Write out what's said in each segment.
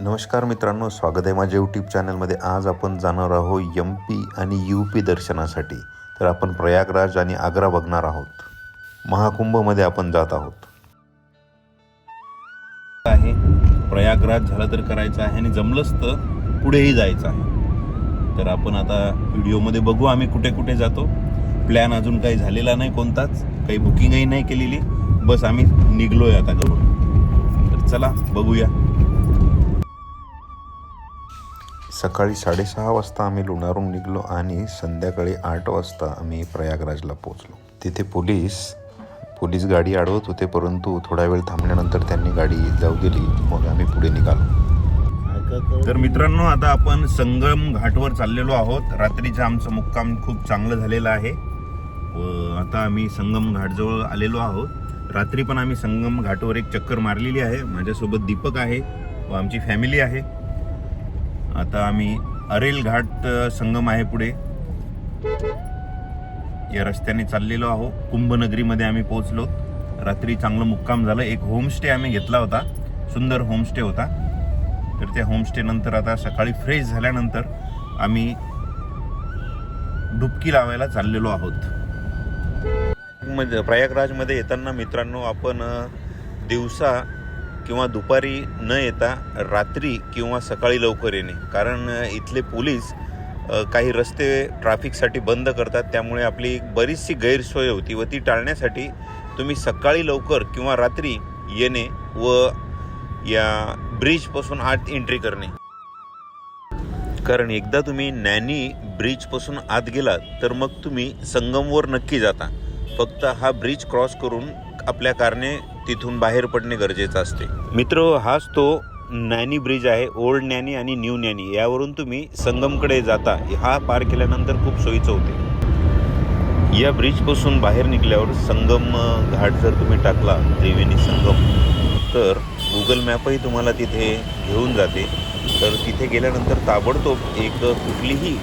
नमस्कार मित्रांनो स्वागत आहे माझ्या यूट्यूब चॅनलमध्ये आज आपण जाणार आहोत एम पी आणि यू पी दर्शनासाठी. तर आपण प्रयागराज आणि आग्रा बघणार आहोत. महाकुंभमध्ये आपण जात आहोत. आहे. प्रयागराज झालं तर करायचं आहे आणि जमलंच तर पुढेही जायचं आहे. तर आपण आता व्हिडिओमध्ये बघू आम्ही कुठे कुठे जातो. प्लॅन अजून काही झालेला नाही कोणताच. काही बुकिंगही नाही केलेली. बस आम्ही निघलोय आता घरून. तर चला बघूया. सकाळी साडेसहा वाजता आम्ही लोणारून निघलो आणि संध्याकाळी आठ वाजता आम्ही प्रयागराजला पोहोचलो. तिथे पोलीस पोलीस गाडी अडवत होते परंतु थोडा वेळ थांबल्यानंतर त्यांनी गाडी जाऊ दिली. मग आम्ही पुढे निघालो. तर मित्रांनो आता आपण संगम घाटवर चाललेलो आहोत. रात्रीचं आमचं मुक्काम खूप चांगलं झालेलं आहे. व आता आम्ही संगम घाटजवळ आलेलो आहोत. रात्री पण आम्ही संगम घाटवर एक चक्कर मारलेली आहे. माझ्यासोबत दीपक आहे व आमची फॅमिली आहे. आता आम्ही अरेल घाट संगम आहे पुढे. या रस्त्याने चाललेलो आहो. कुंभनगरीमध्ये आम्ही पोहोचलो. रात्री चांगलं मुक्काम झालं. एक होमस्टे आम्ही घेतला होता. सुंदर होमस्टे होता. तर त्या होमस्टे नंतर आता सकाळी फ्रेश झाल्यानंतर आम्ही डुबकी लावायला चाललेलो आहोत. प्रयागराजमध्ये येताना मित्रांनो आपण दिवसा किंवा दुपारी न येता रात्री किंवा सकाळी लवकर येणे. कारण इथले पोलीस काही रस्ते ट्रॅफिकसाठी बंद करतात. त्यामुळे आपली बरीचशी गैरसोय होती व ती टाळण्यासाठी तुम्ही सकाळी लवकर किंवा रात्री येणे व या ब्रिजपासून आत एंट्री करणे. कारण एकदा तुम्ही नॅनी ब्रिजपासून आत गेलात तर मग तुम्ही संगमवर नक्की जाता. फक्त हा ब्रिज क्रॉस करून आपल्या कारने तिथून बाहेर पडणे गरजेचं असते. मित्र हाच तो नॅनी ब्रिज आहे ओल्ड नॅनी आणि न्यू नॅनी. यावरून तुम्ही संगमकडे जाता. हा पार केल्यानंतर खूप सोयीचं होते. या ब्रिजपासून बाहेर निघल्यावर संगम घाट जर तुम्ही टाकला त्रिवेणी संगम तर गुगल मॅपही तुम्हाला तिथे घेऊन जाते. तर तिथे गेल्यानंतर ताबडतोब एक कुठलीही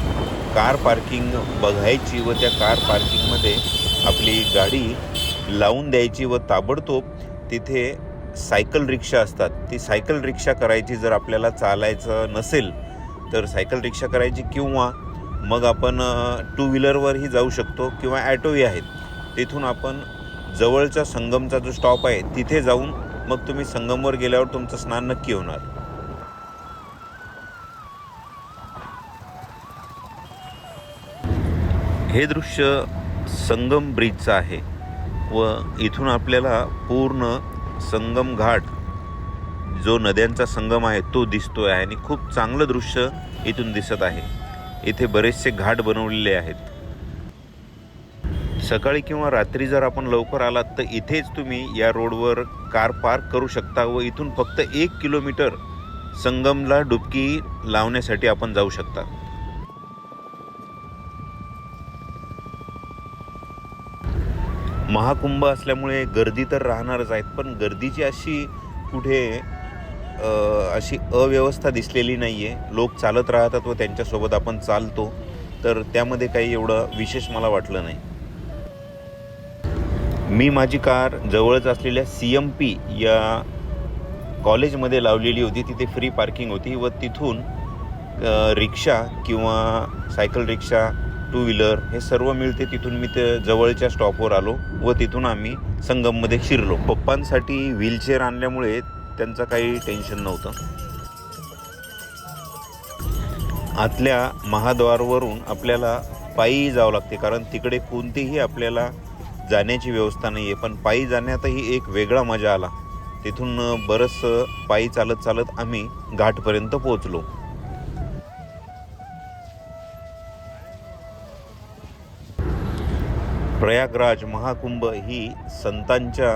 कार पार्किंग बघायची व त्या कार पार्किंगमध्ये आपली गाडी लावून द्यायची व ताबडतोब तिथे सायकल रिक्षा असतात. ती सायकल रिक्षा करायची जर आपल्याला चालायचं नसेल तर सायकल रिक्षा करायची किंवा मग आपण टू व्हीलरवरही जाऊ शकतो किंवा ॲटोही आहेत. तिथून आपण जवळचा संगमचा जो स्टॉप आहे तिथे जाऊन मग तुम्ही संगमवर गेल्यावर तुमचं स्नान नक्की होणार. हे दृश्य संगम ब्रिजचं आहे. व इथून आपल्याला पूर्ण संगम घाट जो नद्यांचा संगम आहे तो दिसतोय आहे आणि खूप चांगलं दृश्य इथून दिसत आहे. इथे बरेचसे घाट बनवलेले आहेत. सकाळी किंवा रात्री जर आपण लवकर आलात तर इथेच तुम्ही या रोडवर कार पार्क करू शकता व इथून फक्त एक किलोमीटर संगमला डुबकी लावण्यासाठी आपण जाऊ शकता. महाकुंभ असल्यामुळे गर्दी तर राहणारच आहेत पण गर्दीची अशी कुठे अशी अव्यवस्था दिसलेली नाही आहे लोक चालत राहतात व त्यांच्यासोबत आपण चालतो. तर त्यामध्ये काही एवढं विशेष मला वाटलं नाही. मी माझी कार जवळच असलेल्या सी एम पी या कॉलेजमध्ये लावलेली होती. तिथे फ्री पार्किंग होती व तिथून रिक्षा किंवा सायकल रिक्षा टू व्हीलर हे सर्व मिळते. तिथून मी ते जवळच्या स्टॉपवर आलो व तिथून आम्ही संगममध्ये शिरलो. पप्पांसाठी व्हीलचेअर आणल्यामुळे त्यांचं काही टेन्शन नव्हतं. आतल्या महाद्वारवरून आपल्याला पायी जावं लागते. कारण तिकडे कोणतीही आपल्याला जाण्याची व्यवस्था नाही आहे पण पायी जाण्यातही एक वेगळा मजा आला. तिथून बरंचसं पायी चालत चालत आम्ही घाटपर्यंत पोहोचलो. प्रयागराज महाकुंभ ही संतांच्या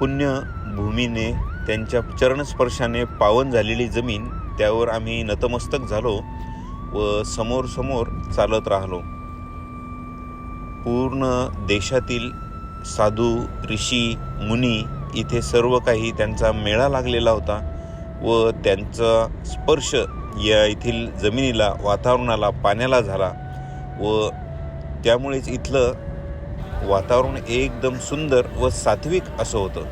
पुण्यभूमीने त्यांच्या चरणस्पर्शाने पावन झालेली जमीन त्यावर आम्ही नतमस्तक झालो व समोर समोर चालत राहिलो. पूर्ण देशातील साधू ऋषी मुनी इथे सर्व काही त्यांचा मेळा लागलेला होता व त्यांचा स्पर्श या येथील जमिनीला वातावरणाला पाण्याला झाला व त्यामुळेच इथलं वातावरण एकदम सुंदर व सात्विक असं होतं.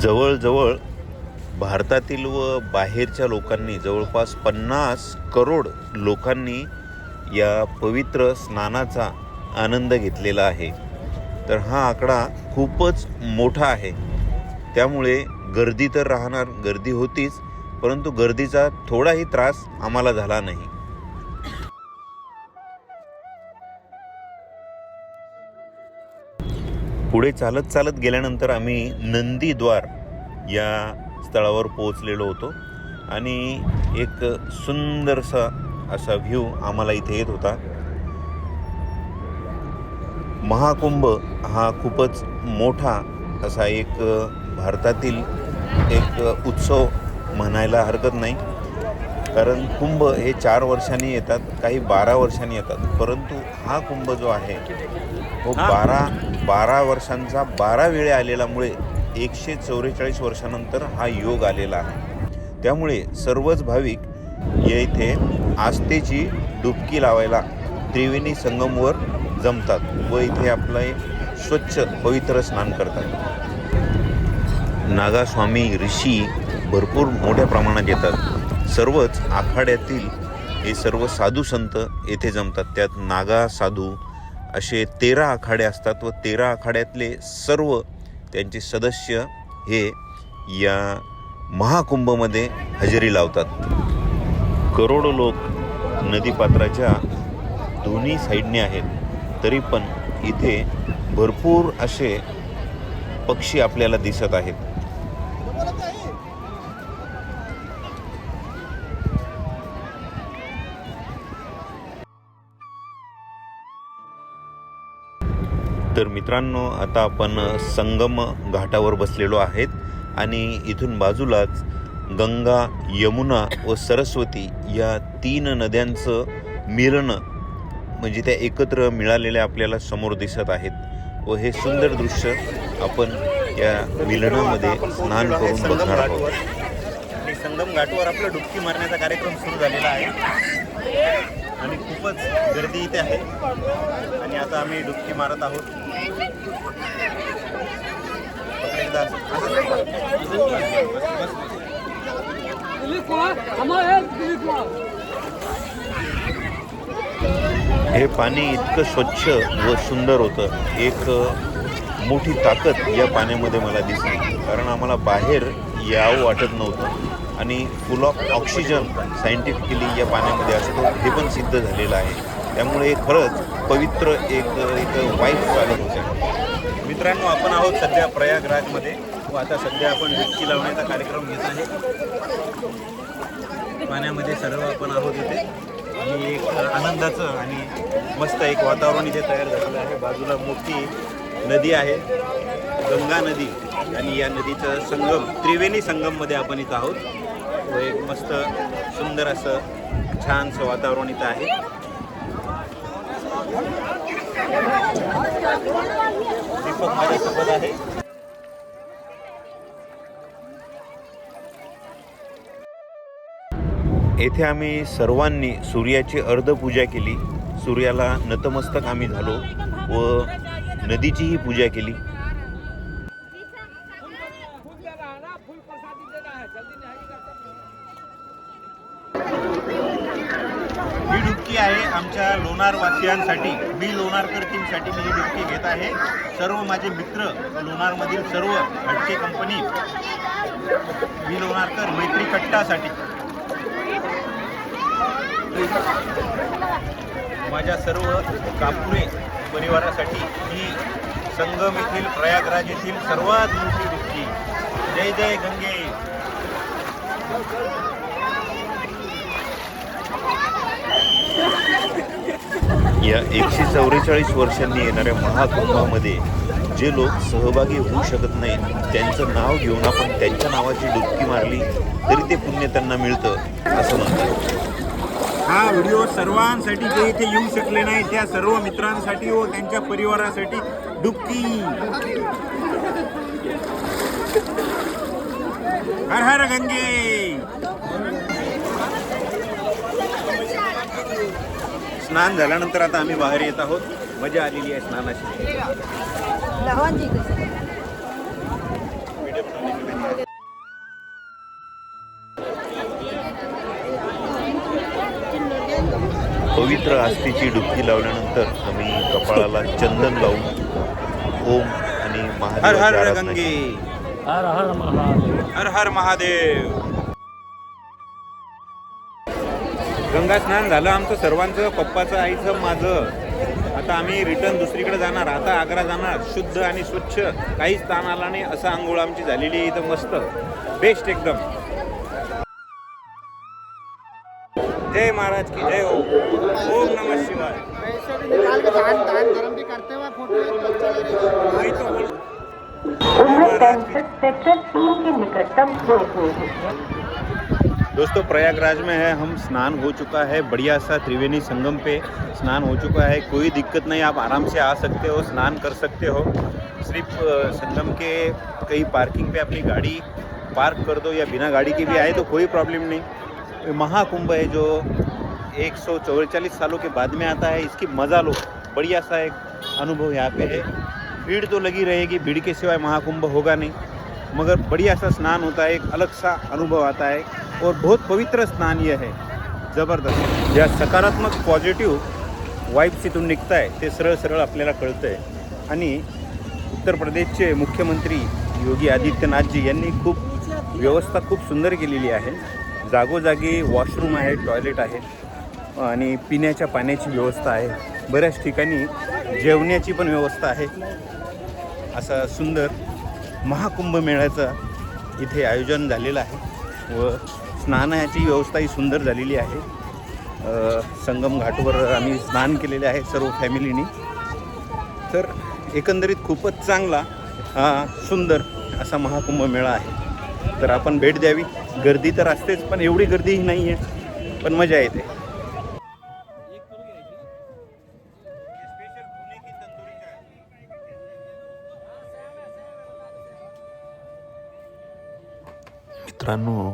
जवळजवळ भारतातील व बाहेरच्या लोकांनी जवळपास पन्नास करोड लोकांनी या पवित्र स्नानाचा आनंद घेतलेला आहे. तर हा आकडा खूपच मोठा आहे. त्यामुळे गर्दी तर राहणार गर्दी होतीच परंतु गर्दीचा थोडाही त्रास आम्हाला झाला नाही. पुढे चालत चालत गेल्यानंतर आम्ही नंदीद्वार या स्थळावर पोहोचलेलो होतो आणि एक सुंदरसा असा व्ह्यू आम्हाला इथे येत होता. महाकुंभ हा खूपच मोठा असा एक भारतातील एक उत्सव म्हणायला हरकत नाही. कारण कुंभ हे चार वर्षांनी येतात काही बारा वर्षांनी येतात. परंतु हा कुंभ जो आहे तो बारा बारा वर्षांचा बारा वेळे आलेल्यामुळे एकशे चौवेचाळीस वर्षानंतर हा योग आलेला आहे. त्यामुळे सर्वच भाविक या इथे आस्थेची डुबकी लावायला त्रिवेणी संगमवर जमतात व इथे आपलं एक स्वच्छ पवित्र स्नान करतात. नागास्वामी ऋषी भरपूर मोठ्या प्रमाणात येतात. सर्वच आखाड्यातील हे सर्व साधू संत येथे जमतात. त्यात नागा साधू असे तेरा आखाडे असतात व तेरा आखाड्यातले सर्व त्यांचे सदस्य हे या महाकुंभमध्ये हजेरी लावतात. करोडो लोक नदीपात्राच्या दोन्ही साईडने आहेत. तरी पण इथे भरपूर असे पक्षी आपल्याला दिसत आहेत. तर मित्रांनो आता आपण संगम घाटावर बसलेलो आहेत आणि इथून बाजूलाच गंगा यमुना व सरस्वती या तीन नद्यांचं मिळणं म्हणजे त्या एकत्र मिळालेल्या आपल्याला समोर दिसत आहेत व हे सुंदर दृश्य आपण या मिलनामध्ये स्नान करून बघणार आहोत. आणि संगम घाटवर आपलं डुबकी मारण्याचा कार्यक्रम सुरू झालेला आहे. आणि खूपच गर्दी इथे आहे. आणि आता आम्ही डुबकी मारत आहोत. एकदा. हे पाणी इतकं स्वच्छ व सुंदर होतं. एक मोठी ताकद या पाण्यामध्ये मला दिसली. कारण आम्हाला बाहेर यावं वाटत नव्हतं. आणि फुल ऑफ ऑक्सिजन सायंटिफिकली या पाण्यामध्ये असतो हे पण सिद्ध झालेलं आहे. त्यामुळे खरंच पवित्र एक एक वाईफ चालत होत्या. मित्रांनो आपण आहोत सध्या प्रयागराजमध्ये. व आता सध्या आपण डुबकी लावण्याचा कार्यक्रम घेत आहे. पाण्यामध्ये सर्व आपण आहोत इथे. आणि एक आनंदाचं आणि मस्त एक वातावरण इथे तयार झालेलं आहे. बाजूला मोठी नदी आहे गंगा नदी. आणि या नदीचं संगम त्रिवेणी संगममध्ये आपण इथं आहोत. व एक मस्त सुंदर असं छानसं वातावरण इथं आहे. दीपक माझ्यासोबत आहे. येथे आम्ही सर्वांनी सूर्याची अर्धपूजा केली. सूर्याला नतमस्तक आम्ही झालो व नदीचीही पूजा केली. ही डुबकी आहे आमच्या लोणार वासियांसाठी. मी लोणारकर टीमसाठी मी ही डुबकी घेत आहे. सर्व माझे मित्र लोणारमधील सर्व हटके कंपनी मी लोणारकर मैत्री कट्टासाठी. माझ्या सर्व कापुरे परिवारासाठी ही संगम येथील प्रयागराज येथील सर्वात मोठी डुबकी जय जय गंगे. या एकशे चौवेचाळीस वर्षांनी येणाऱ्या महाकुंभामध्ये जे लोक सहभागी होऊ शकत नाहीत त्यांचं नाव घेऊन आपण त्यांच्या नावाची डुबकी मारली तरी ते पुण्य त्यांना मिळतं असं म्हणतात. हा व्हिडिओ सर्वांसाठी जे इथे येऊ शकले नाही त्या सर्व मित्रांसाठी व त्यांच्या परिवारासाठी डुबकी. हर हर गंगे. स्नान झाल्यानंतर आता आम्ही बाहेर येत आहोत. मजा आलेली आहे स्नानाची. पवित्र आस्थेची डुबकी लावल्यानंतर आम्ही कपाळाला चंदन लावून ओम आणि हर हर गंगे. हर हर महादेव. हर हर महादेव. गंगा स्नान झालं आमचं सर्वांचं पप्पाचं आईचं माझं. आता आम्ही रिटर्न दुसरीकडे जाणार. आता आग्रा जाणार. शुद्ध आणि स्वच्छ. काहीच ताण आला नाही. असं आंघोळ आमची झालेली इथं मस्त. बेस्ट एकदम. जय महाराज की जय ओम ओम नमः शिवाय। तो हैं। दोस्तों, प्रयागराज में है, हम स्नान हो चुका है बढ़िया सा त्रिवेणी संगम पे। स्नान हो चुका है, कोई दिक्कत नहीं, आप आराम से आ सकते हो, स्नान कर सकते हो। सिर्फ़ संगम के कई पार्किंग पे अपनी गाड़ी पार्क कर दो या बिना गाड़ी के भी आए तो कोई प्रॉब्लम नहीं। महाकुंभ है जो एक सौ सालों के बाद में आता है। इसकी मज़ा लो। बढ़िया सा एक अनुभव यहाँ पे है। भीड़ तो लगी रहेगी भीड़ के सिवाय महाकुंभ होगा नहीं। मगर बढ़िया सा स्नान होता है एक अलग सा अनुभव आता है और बहुत पवित्र स्नान यह है। जबरदस्त। या सकारात्मक पॉझिटिव्ह वाईब्स इथून निघत आहे ते सरळ सरळ आपल्याला कळतं आहे आणि उत्तर प्रदेशचे मुख्यमंत्री योगी आदित्यनाथजी यांनी खूप व्यवस्था खूप सुंदर केलेली आहे. जागोजागी वॉशरूम आहे टॉयलेट आहे आणि पिण्याच्या पाण्याची व्यवस्था आहे. बऱ्याच ठिकाणी जेवण्याची पण व्यवस्था आहे. असा सुंदर महाकुंभ मेळ्याचं इथे आयोजन झालेलं आहे व स्नानाची व्यवस्थाही सुंदर झालेली आहे. संगम घाटवर आम्ही स्नान केलेले आहे सर्व फॅमिलीनी. तर एकंदरीत खूपच चांगला हा सुंदर असा महाकुंभ मेळा आहे. तर आपण भेट द्यावी. गर्दी तर असतेच पण एवढी गर्दीही नाही आहे पण मजा येते. मित्रांनो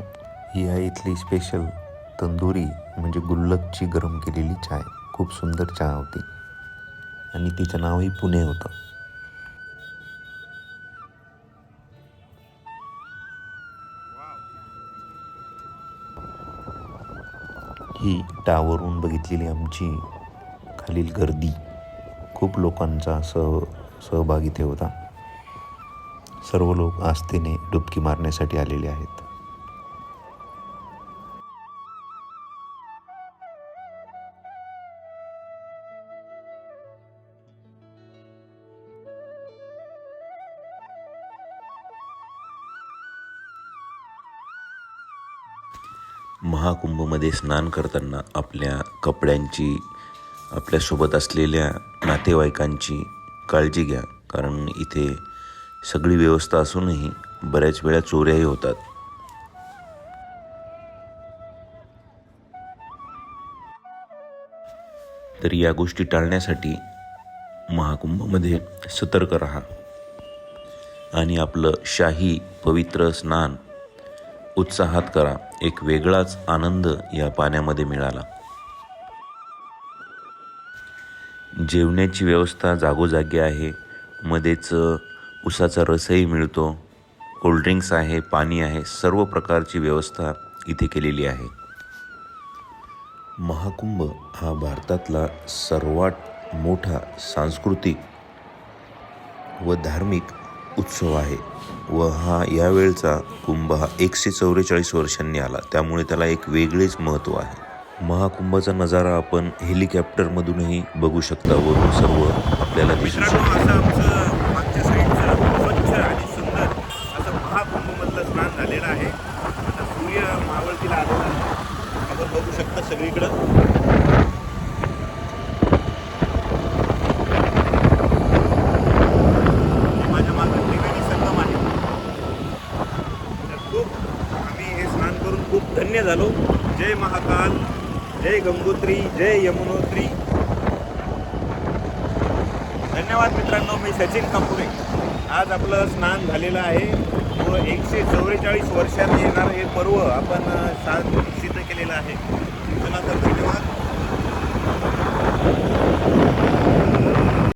ही आहे इथली स्पेशल तंदुरी म्हणजे गुल्लकची गरम केलेली चाय. खूप सुंदर चहा होती. आणि तिचं नावही पुणे होतं. ही टावरून बघितलेली आमची खालील गर्दी. खूप लोकांचा सह सहभाग इथे होता. सर्व लोक आस्थेने डुबकी मारण्यासाठी आलेले आहेत. महाकुंभमध्ये स्नान करताना आपल्या कपड्यांची आपल्यासोबत असलेल्या नातेवाईकांची काळजी घ्या. कारण इथे सगळी व्यवस्था असूनही बऱ्याच वेळा चोऱ्याही होतात. तर या गोष्टी टाळण्यासाठी महाकुंभमध्ये सतर्क राहा. आणि आपलं शाही पवित्र स्नान उत्साहात करा. एक वेगळाच आनंद या पाण्यामध्ये मिळाला. जेवण्याची व्यवस्था जागोजागी आहे. मध्येच उसाचा रसही मिळतो. कोल्ड्रिंक्स आहे पाणी आहे सर्व प्रकारची व्यवस्था इथे केलेली आहे. महाकुंभ हा भारतातला सर्वात मोठा सांस्कृतिक व धार्मिक उत्सव आहे व हा यावेळचा कुंभ हा एकशे चौवेचाळीस वर्षांनी आला. त्यामुळे त्याला एक वेगळेच महत्त्व आहे. महाकुंभाचा नजारा आपण हेलिकॉप्टरमधूनही बघू शकता वरून सर्व आपल्याला दिसू मित्रांनो सगळीकडं असं आमचं मागच्या साईडचं स्वच्छ आणि सुंदर असं महाकुंभमधलं स्नान झालेलं आहे आता सूर्य मावळतीला आलेला आहे आपण बघू शकता सगळीकडं माझ्या मागं त्रिवेणी संगम आहे तर खूप आम्ही हे स्नान करून खूप धन्य झालो. जय महाकाल जय गंगोत्री जय यमुनोत्री. धन्यवाद मित्रांनो मी सचिन कापुरे. आज आपलं स्नान झालेलं आहे. व एकशे चौवेचाळीस वर्षात येणारं हे पर्व आपण सा सिद्ध केलेलं आहे. चला तर धन्यवाद.